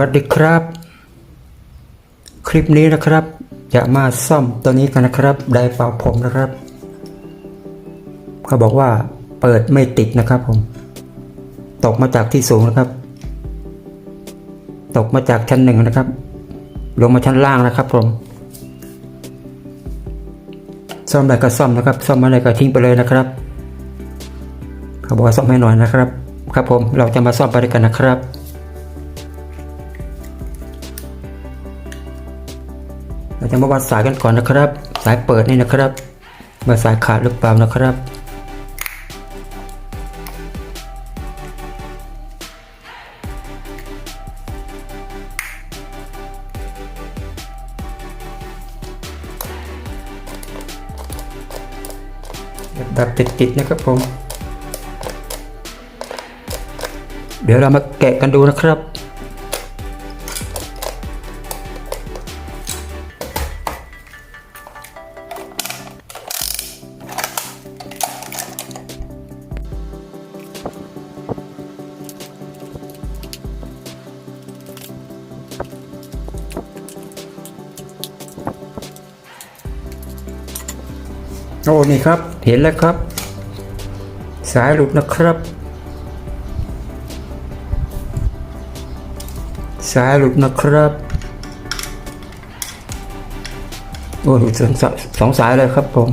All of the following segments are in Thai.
วัสดีครับ คลิปนี้นะครับ จะมาซ่อมตัวนี้กันนะครับไดร์เป่าผมนะครับเขาบอกว่าเปิดไม่ติดนะครับผม ตกมาจากที่สูงนะครับ ตกมาจากชั้นหนึ่งนะครับ ลงมาชั้นล่างนะครับผมซ่อมอะไรก็ซ่อมนะครับ ซ่อมอะไรก็ทิ้งไปเลยนะครับเขาบอกว่าซ่อมให้หน่อยนะครับ ครับผมเราจะมาซ่อมไปด้วยกันนะครับ เราจะมาวัดสายกันก่อนนะครับ สายเปิดนี่นะครับว่าสายขาดหรือเปล่านะครับแบบติดๆนะครับผม เดี๋ยวเรามาแกะกันดูนะครับ โอ้นี่ครับ เห็นแล้วครับ สายหลุดนะครับ สายหลุดนะครับโอ้หลุดสองสายสองสายเลยครับผม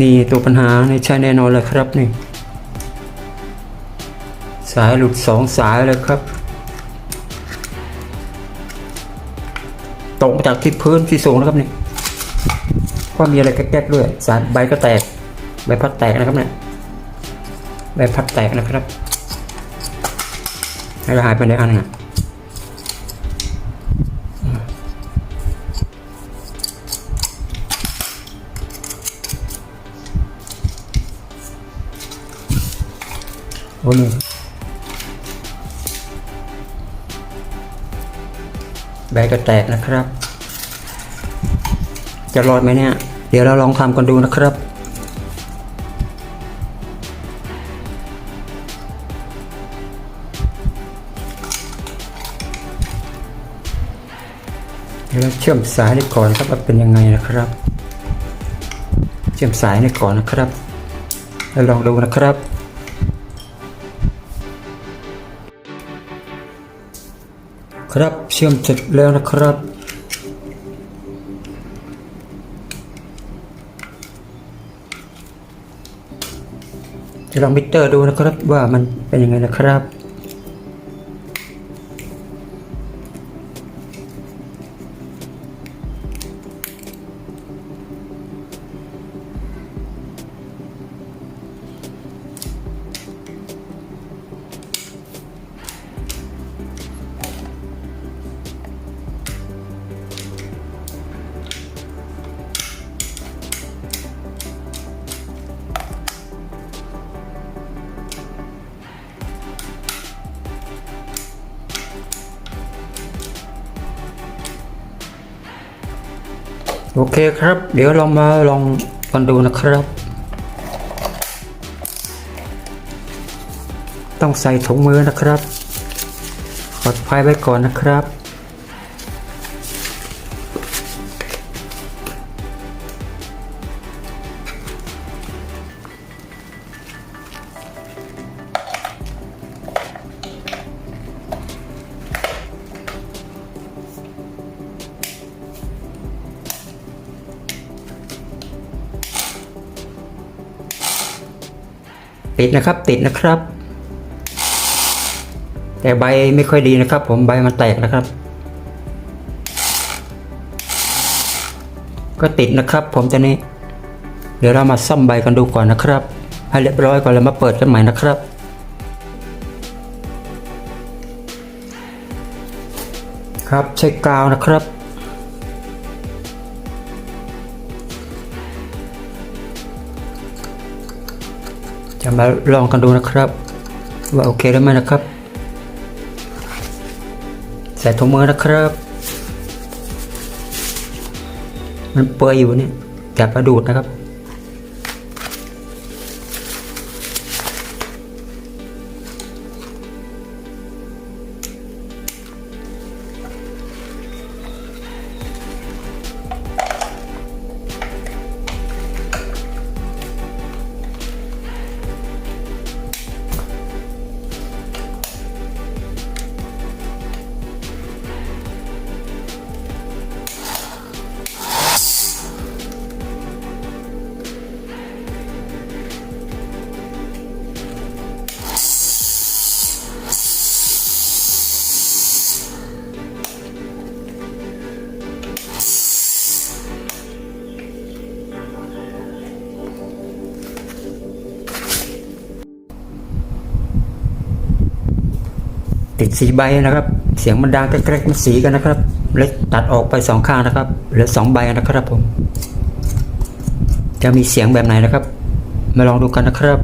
นี่ตัวปัญหาในใช่แน่นอนเลยครับนี่ สายหลุดสองสายเลยครับตกมาจากที่พื้นที่สูงนะครับนี่ ก็มีอะไรแก๊กๆด้วยสารใบก็แตกใบพัดแตกนะครับเนี่ยใบพัดแตกนะครับแล้วหายไปในอันน่ะโอ้ยใบก็แตกนะครับ จะรอดไหมเนี่ย เดี๋ยวเราลองทำกันดูนะครับเดี๋ยวเราเชื่อมสายนี่ก่อนครับว่าเป็นยังไงนะครับ เชื่อมสายนี่ก่อนนะครับแล้วลองดูนะครับ ครับเชื่อมเสร็จแล้วนะครับ จะลองมิเตอร์ดูนะครับว่ามันเป็นยังไงนะครับ โอเคครับ เดี๋ยวเรามาลองกันดูนะครับ ต้องใส่ถุงมือนะครับปลอดภัยไว้ก่อนนะครับ ติดนะครับติดนะครับ แต่ใบไม่ค่อยดีนะครับ ผมใบมันแตกนะครับ ก็ติดนะครับ ผมตอนนี้ เดี๋ยวเรามาซ่อมใบกันดูก่อนนะครับให้เรียบร้อยก่อนแล้วมาเปิดกันใหม่นะครับครับใช้กาวนะครับ จะมาลองกันดูนะครับ ว่าโอเคหรือไม่นะครับ ใส่ถุงมือนะครับ มันเปื่อยอยู่เนี่ยจับมาดูดนะครับ ติดสีใบนะครับ เสียงมันดังแกรกๆมันสีกันนะครับเลยตัดออกไปสองข้างนะครับเหลือสองใบนะครับผม จะมีเสียงแบบไหนนะครับ มาลองดูกันนะครับ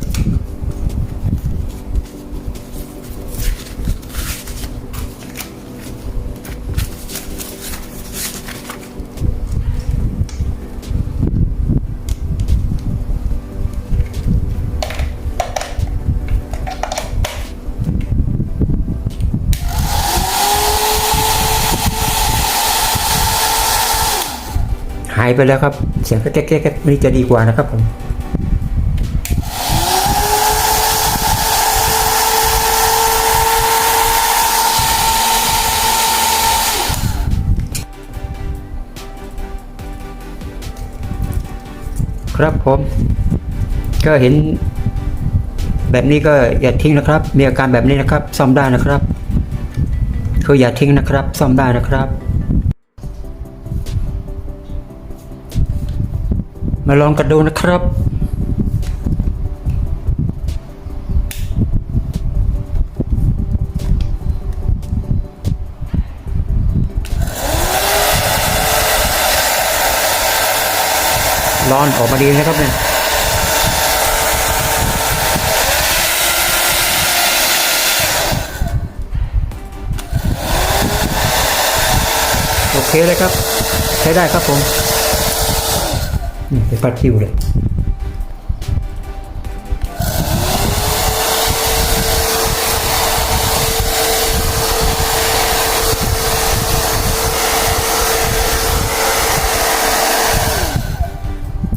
ายไปแล้วครับ เสียงก็แก๊กๆๆนี่จะดีกว่านะครับผมครับผม ก็เห็น แบบนี้ก็อย่าทิ้งนะครับ มีอาการแบบนี้นะครับ ซ่อมได้นะครับ คืออย่าทิ้งนะครับ ซ่อมได้นะครับ มาลองกันดูนะครับ ร้อนออกมาดีนะครับเนี่ยโอเคเลยครับ ใช้ได้ครับผม นี่เป็นปัดคิวเลย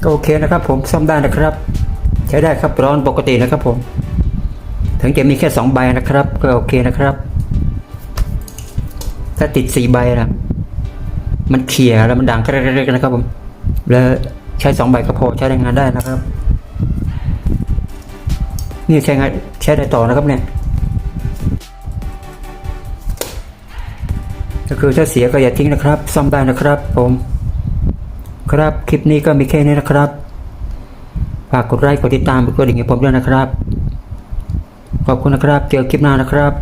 ก็โอเคนะครับผมซ่อมได้นะครับ ใช้ได้ครับร้อนปกตินะครับผม ถึงจะมีแค่สองใบนะครับ ก็โอเคนะครับ ถ้าติดสี่ใบนะมันเขี่ยแล้วมันดังแกรกๆนะครับผมแล้ว ใช้สองใบก็พอใช้ได้งานได้นะครับ นี่ใช้งานใช้ได้ต่อนะครับเนี่ยก็คือถ้าเสียก็อย่าทิ้งนะครับ ซ่อมได้นะครับผมครับคลิปนี้ก็มีแค่นี้นะครับฝากกดไลค์กดติดตามกดกระดิ่งให้ผมด้วยนะครับ ขอบคุณนะครับ เจอคลิปหน้านะครับ